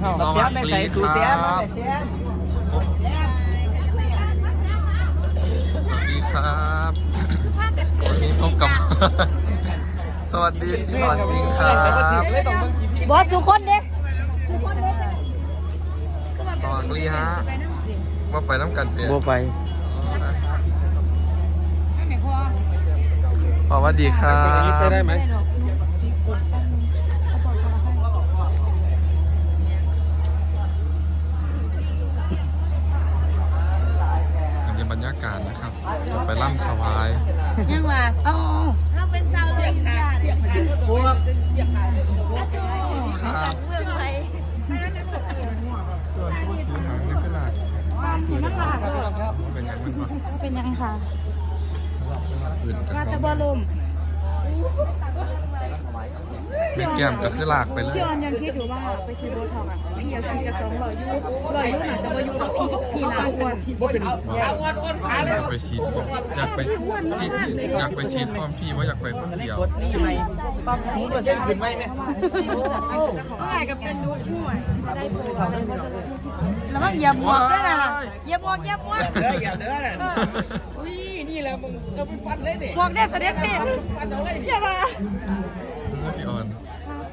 สวัสดีครับสวัสดีครับวันนี้พบกับ สวัสดีพี่หน่อยจริงครับบอสสุคนเด้สวัสดีฮะว่าไปน้ำกันเตียบัวไปสวัสดีครับ รรยากาศนะครับ จะไปล่ำถวาย ยังว่าอ๋อถ้าเป็นชาวเสียงค่ะเสียงค่ะครับเมืองไทยชี้หางนี่เป็นหลักความเห็นนั่งหลักเป็นยังมันบ้างเป็นยังค่ะอื่นจากมาน้ตะองบอลม มีแก้มก็คือหลากไปเลย พี่ออนยังคิดอยู่ว่าไปฉีดโบท็อกซ์อะพี่อยากฉีดกับสองร้อยยูร้อยยูอาจจะมายูกับพี่พี่นาอ้วนบ่เป็นอยากไปฉีดอยากไปพี่อยากไปฉีดพร้อมพี่ว่าอยากไปคนเดียวง่ายกับเป็นดูห่วยแล้วมันเหยียบหมวกด้วยนะเหยียบหมวกเหยียบหมวกเด้ออย่าเด้อน่ะอุ้ยนี่แหละมึงจะไปฟันเลยนี่หมวกได้เสด็จพี่อย่ามา พี่ออน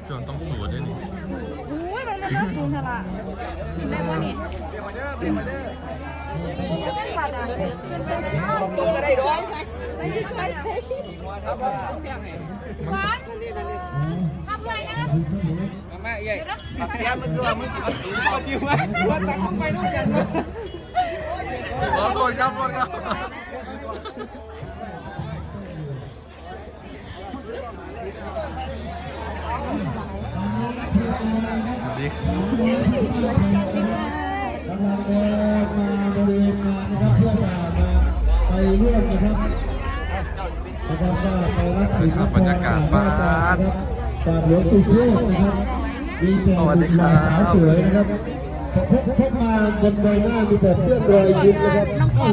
พี่ออนต้องสูดด้วยนี่โอ้ยมันน่าสูงเท่าไหร่ได้บ่นี่ตัวก็ได้ร้องทำเลยนะมาเอ้ยเสียมันตัวมึงเอาสีเอาจิ้มไว้ว่าตักมึงไปด้วยกันขอโทษครับขอโทษครับ ดีครับกำลังเดินมาบริเวณงานนะครับเพื่อจะมาไปร่วมนะครับนะครับว่าไปรับสินครับบรรยากาศบ้านบาทหลวงปู่เทพนะครับมีแต่สวัสดีบุตครับสาวสวยนะครับพกพกมาบนใบหน้ามีแต่เพื่อนรอยยิ้มนะครับ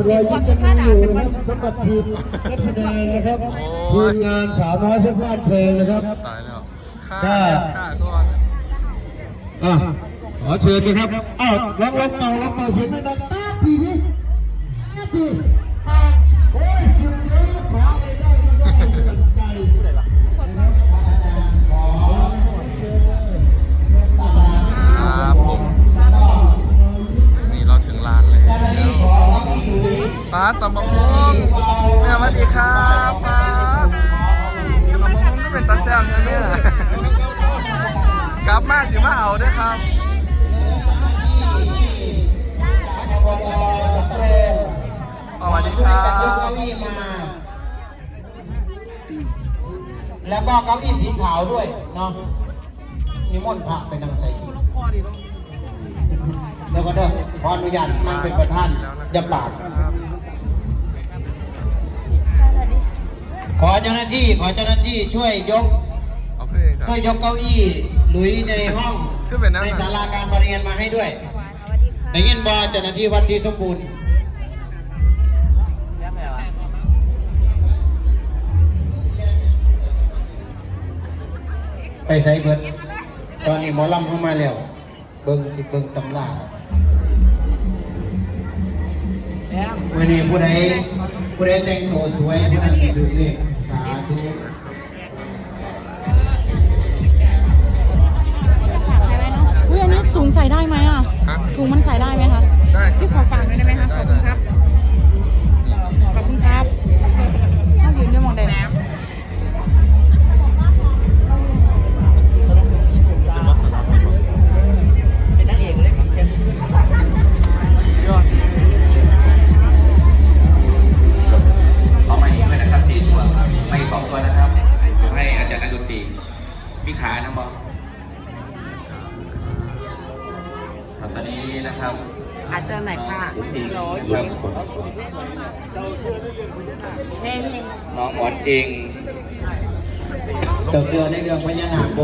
รอยยิ้มจะมีอยู่นะครับสำหรับทีมนักแสดงนะครับทีมงานสาวน้อยเพื่อนบ้านเพลงนะครับตายแล้วค่าค่าก่อน อะขอเชิญนะครับอ้าวลองลองเป่าลองเป่าเสียงดังๆตาทีนี้นี่ทีโอ้ยสุดยอดขอให้ได้ก็ได้ใจครับผมนี่เราถึงร้านแล้วป้าตำบักหุ่งแม่สวัสดีครับป้าตำบักหุ่งก็เป็นตาแซ่บนะเนี่ยกลับมา สิมาเอาด้วยครับสวัสดีครับเก้าอี้มาแล้วก็เก้าอี้สีขาวด้วยเนาะนิมนต์พระไปนั่งใส่ที่แล้วก็เด้อขออนุญาตนั่งเป็นประธานอย่าปากขอเจ้าหน้าที่ขอเจ้าหน้าที่ช่วยยกเอาเพลงครัช่วยยกเก้าอี้ หลุยในห้องขึ้นเป็นนั่ง ในศาลาการประเรียนมาให้ด้วยได้ยินบอเจ้าหน้าที่วัดที่สมบูรณ์ไปใส่เบิดตอนนี้หมอลำเข้ามาแล้ว เบิ้งสิเบิ้งตำราวันนี้ผู้ใดผู้ใดแต่งตัวสวยผู้นั้นสิดูเลข มีขานะบอครับตอนนี้นะครับอาจจะไหนค่ะอุ้งอิงนะครับเฮ้ยน้องหมอนเองเติบเรือในเรื่องพญานาค